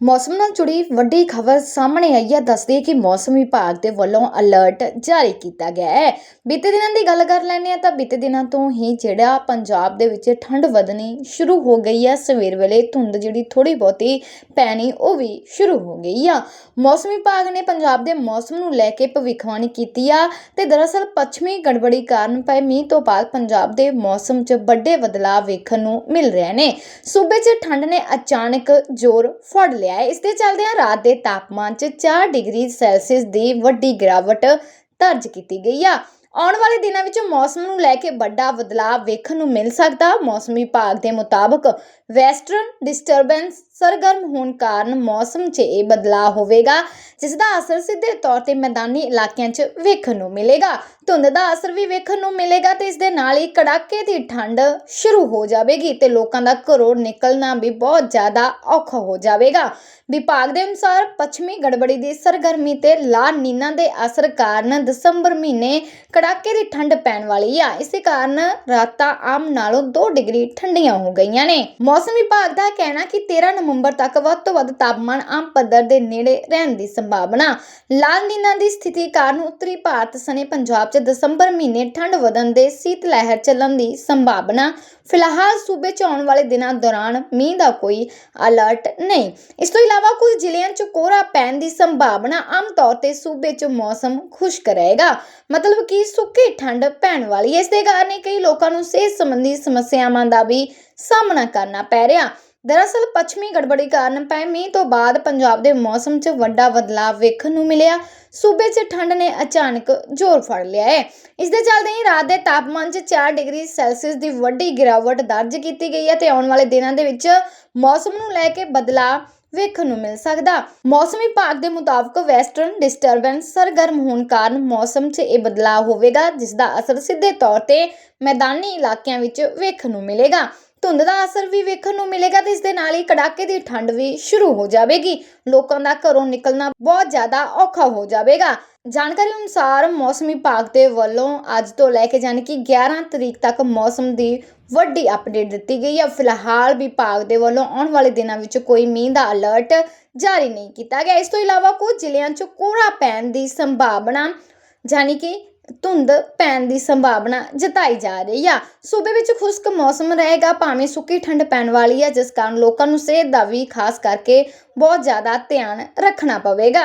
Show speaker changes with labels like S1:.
S1: ਮੌਸਮ ਨਾਲ ਜੁੜੀ ਵੱਡੀ ਖਬਰ ਸਾਹਮਣੇ ਆਈ ਹੈ। ਦੱਸਦੀ ਹੈ ਕਿ ਮੌਸਮ ਵਿਭਾਗ ਦੇ ਵੱਲੋਂ ਅਲਰਟ ਜਾਰੀ ਕੀਤਾ ਗਿਆ ਹੈ। ਬੀਤੇ ਦਿਨਾਂ ਦੀ ਗੱਲ ਕਰ ਲੈਂਦੇ ਹਾਂ ਤਾਂ ਬੀਤੇ ਦਿਨਾਂ ਤੋਂ ਹੀ ਜਿਹੜਾ ਪੰਜਾਬ ਦੇ ਵਿੱਚ ਠੰਡ ਵਧਣੀ ਸ਼ੁਰੂ ਹੋ ਗਈ ਹੈ। ਸਵੇਰ ਵੇਲੇ ਧੁੰਦ ਜਿਹੜੀ ਥੋੜੀ ਬਹੁਤੀ ਪੈਣੀ ਉਹ ਵੀ ਸ਼ੁਰੂ ਹੋ ਗਈ ਆ। ਮੌਸਮ ਵਿਭਾਗ ਨੇ ਪੰਜਾਬ ਦੇ ਮੌਸਮ ਨੂੰ ਲੈ ਕੇ ਭਵਿੱਖਬਾਣੀ ਕੀਤੀ ਆ ਤੇ ਦਰਅਸਲ ਪੱਛਮੀ ਗੜਬੜੀ ਕਾਰਨ ਪਏ ਮੀਂਹ ਤੋਂ ਬਾਅਦ ਪੰਜਾਬ ਦੇ ਮੌਸਮ 'ਚ ਵੱਡੇ ਬਦਲਾਅ ਵੇਖਣ ਨੂੰ ਮਿਲ ਰਹੇ ਨੇ। ਸੂਬੇ 'ਚ ਠੰਡ ਨੇ ਅਚਾਨਕ ਜ਼ੋਰ ਫੜ ਲਿਆ ਹੈ। ਇਸ ਦੇ ਚੱਲਦਿਆਂ ਰਾਤ ਦੇ ਤਾਪਮਾਨ 'ਚ 4 ਡਿਗਰੀ ਸੈਲਸੀਅਸ ਦੀ ਵੱਡੀ ਗਿਰਾਵਟ ਦਰਜ ਕੀਤੀ ਗਈ ਆ। ਆਉਣ ਵਾਲੇ ਦਿਨਾਂ ਵਿੱਚ ਮੌਸਮ ਨੂੰ ਲੈ ਕੇ ਵੱਡਾ ਬਦਲਾਅ ਵੇਖਣ ਨੂੰ ਮਿਲ ਸਕਦਾ। ਮੌਸਮ ਵਿਭਾਗ ਦੇ ਮੁਤਾਬਕ ਵੈਸਟਰਨ ਡਿਸਟਰਬੈਂਸ ਸਰਗਰਮ ਹੋਣ ਕਾਰਨ ਮੌਸਮ 'ਚ ਇਹ ਬਦਲਾਅ ਹੋਵੇਗਾ, ਜਿਸ ਦਾ ਅਸਰ ਸਿੱਧੇ ਤੌਰ ਤੇ ਮੈਦਾਨੀ ਇਲਾਕਿਆਂ 'ਚ ਵੇਖਣ ਨੂੰ ਮਿਲੇਗਾ। ਧੁੰਦ ਦਾ ਅਸਰ ਵੀ ਵੇਖਣ ਨੂੰ ਮਿਲੇਗਾ ਤੇ ਇਸ ਦੇ ਨਾਲ ਹੀ ਕੜਾਕੇ ਦੀ ਠੰਡ ਸ਼ੁਰੂ ਹੋ ਜਾਵੇਗੀ ਤੇ ਲੋਕਾਂ ਦਾ ਘਰੋਂ ਨਿਕਲਣਾ ਵੀ ਬਹੁਤ ਜ਼ਿਆਦਾ ਔਖਾ ਹੋ ਜਾਵੇਗਾ। ਵਿਭਾਗ ਦੇ ਅਨੁਸਾਰ ਪੱਛਮੀ ਗੜਬੜੀ ਦੀ ਸਰਗਰਮੀ ਤੇ ਲਾ ਨੀਨਾ ਦੇ ਅਸਰ ਕਾਰਨ ਦਸੰਬਰ ਮਹੀਨੇ ਕੜਾਕੇ ਦੀ ਠੰਡ ਪੈਣ ਵਾਲੀ ਆ। ਇਸੇ ਕਾਰਨ ਰਾਤਾਂ ਆਮ ਨਾਲੋਂ 2 ਡਿਗਰੀ ਠੰਡੀਆਂ ਹੋ ਗਈਆਂ ਨੇ। ਮੌਸਮ ਵਿਭਾਗ ਦਾ ਕਹਿਣਾ ਕਿ 13 ਨਵੰਬਰ ਤੱਕ ਵੱਧ ਤੋਂ ਵੱਧ ਤਾਪਮਾਨ ਆਮ ਪੱਧਰ ਦੇ ਨੇੜੇ ਰਹਿਣ ਦੀ ਸੰਭਾਵਨਾ। ਲਾਲ ਦੀ ਸਥਿਤੀ ਕਾਰਨ ਉੱਤਰੀ ਭਾਰਤ ਸਣੇ ਪੰਜਾਬ 'ਚ ਦਸੰਬਰ ਮਹੀਨੇ ਠੰਡ ਵਧਣ ਦੇ ਸੀਤ ਲਹਿਰ ਚੱਲਣ ਦੀ ਸੰਭਾਵਨਾ। ਫਿਲਹਾਲ ਸੂਬੇ 'ਚ ਆਉਣ ਵਾਲੇ ਦਿਨਾਂ ਦੌਰਾਨ ਮੀਂਹ ਦਾ ਕੋਈ ਅਲਰਟ ਨਹੀਂ। ਇਸ ਤੋਂ ਇਲਾਵਾ ਕੁਝ ਜ਼ਿਲ੍ਹਿਆਂ 'ਚ ਕੋਹਰਾ ਪੈਣ ਦੀ ਸੰਭਾਵਨਾ ਆਮ ਤੌਰ ਤੇ ਸੂਬੇ 'ਚ ਮੌਸਮ ਖੁਸ਼ਕ ਰਹੇਗਾ। ਮਤਲਬ ਕਿ ਸੁੱਕੀ ਠੰਡ ਪੈਣ ਵਾਲੀ ਇਸ ਦੇ ਕਾਰਨ ਕਈ ਲੋਕਾਂ ਨੂੰ ਸਿਹਤ ਸੰਬੰਧੀ ਸਮੱਸਿਆਵਾਂ ਦਾ ਵੀ ਸਾਹਮਣਾ ਕਰਨਾ ਪੈ ਰਿਹਾ। ਦਰਅਸਲ ਪੱਛਮੀ ਗੜਬੜੀ ਕਾਰਨ ਪਏ ਮੀਂਹ ਤੋਂ ਬਾਅਦ ਪੰਜਾਬ ਦੇ ਮੌਸਮ 'ਚ ਵੱਡਾ ਬਦਲਾਅ ਵੇਖਣ ਨੂੰ ਮਿਲਿਆ, ਸੂਬੇ 'ਚ ਠੰਡ ਨੇ ਅਚਾਨਕ ਜ਼ੋਰ ਫੜ ਲਿਆ ਹੈ। ਇਸ ਦੇ ਚੱਲਦੇ ਹੀ ਰਾਤ ਦੇ ਤਾਪਮਾਨ 'ਚ 4 ਡਿਗਰੀ ਸੈਲਸੀਅਸ ਦੀ ਵੱਡੀ ਗਿਰਾਵਟ ਦਰਜ ਕੀਤੀ ਗਈ ਹੈ ਤੇ ਆਉਣ ਵਾਲੇ ਦਿਨਾਂ ਦੇ ਵਿੱਚ ਮੌਸਮ ਨੂੰ ਲੈ ਕੇ ਬਦਲਾਅ ਵੇਖਣ ਨੂੰ ਮਿਲ ਸਕਦਾ। ਮੌਸਮ ਵਿਭਾਗ ਦੇ ਮੁਤਾਬਕ ਵੈਸਟਰਨ ਡਿਸਟਰਬੈਂਸ ਸਰਗਰਮ ਹੋਣ ਕਾਰਨ ਮੌਸਮ 'ਚ ਇਹ ਬਦਲਾਅ ਹੋਵੇਗਾ ਜਿਸ ਦਾ ਅਸਰ ਸਿੱਧੇ ਤੌਰ ਤੇ ਮੈਦਾਨੀ ਇਲਾਕਿਆਂ ਵਿੱਚ ਵੇਖਣ ਨੂੰ ਮਿਲੇਗਾ। ਧੁੰਦ ਦਾ ਅਸਰ ਵੀ ਵੇਖਣ ਨੂੰ ਮਿਲੇਗਾ ਤੇ ਇਸ ਦੇ ਨਾਲ ਹੀ ਕੜਾਕੇ ਦੀ ਠੰਡ ਵੀ ਸ਼ੁਰੂ ਹੋ ਜਾਵੇਗੀ। ਲੋਕਾਂ ਦਾ ਘਰੋਂ ਨਿਕਲਣਾ ਬਹੁਤ ਜ਼ਿਆਦਾ ਔਖਾ ਹੋ ਜਾਵੇਗਾ। ਜਾਣਕਾਰੀ ਅਨੁਸਾਰ ਮੌਸਮ ਵਿਭਾਗ ਦੇ ਵੱਲੋਂ ਅੱਜ ਤੋਂ ਲੈ ਕੇ ਜਾਣੀ ਕਿ 11 ਤਰੀਕ ਤੱਕ ਮੌਸਮ ਦੀ ਵੱਡੀ ਅਪਡੇਟ ਦਿੱਤੀ ਗਈ ਹੈ। ਫਿਲਹਾਲ ਵਿਭਾਗ ਦੇ ਵੱਲੋਂ ਆਉਣ ਵਾਲੇ ਦਿਨਾਂ ਵਿੱਚ ਕੋਈ ਮੀਂਹ ਦਾ ਅਲਰਟ ਜਾਰੀ ਨਹੀਂ ਕੀਤਾ ਗਿਆ। ਇਸ ਤੋਂ ਇਲਾਵਾ ਕੁਝ ਜ਼ਿਲ੍ਹਿਆਂ 'ਚ ਕੋਹਰਾ ਪੈਣ ਦੀ ਸੰਭਾਵਨਾ ਜਾਣੀ ਕਿ ਧੁੰਦ ਪੈਣ ਦੀ ਸੰਭਾਵਨਾ ਜਤਾਈ ਜਾ ਰਹੀ ਆ। ਸੂਬੇ ਵਿੱਚ ਖੁਸ਼ਕ ਮੌਸਮ ਰਹੇਗਾ, ਭਾਵੇਂ ਸੁੱਕੀ ਠੰਡ ਪੈਣ ਵਾਲੀ ਹੈ ਜਿਸ ਕਾਰਨ ਲੋਕਾਂ ਨੂੰ ਸਿਹਤ ਦਾ ਵੀ ਖਾਸ ਕਰਕੇ ਬਹੁਤ ਜ਼ਿਆਦਾ ਧਿਆਨ ਰੱਖਣਾ ਪਵੇਗਾ।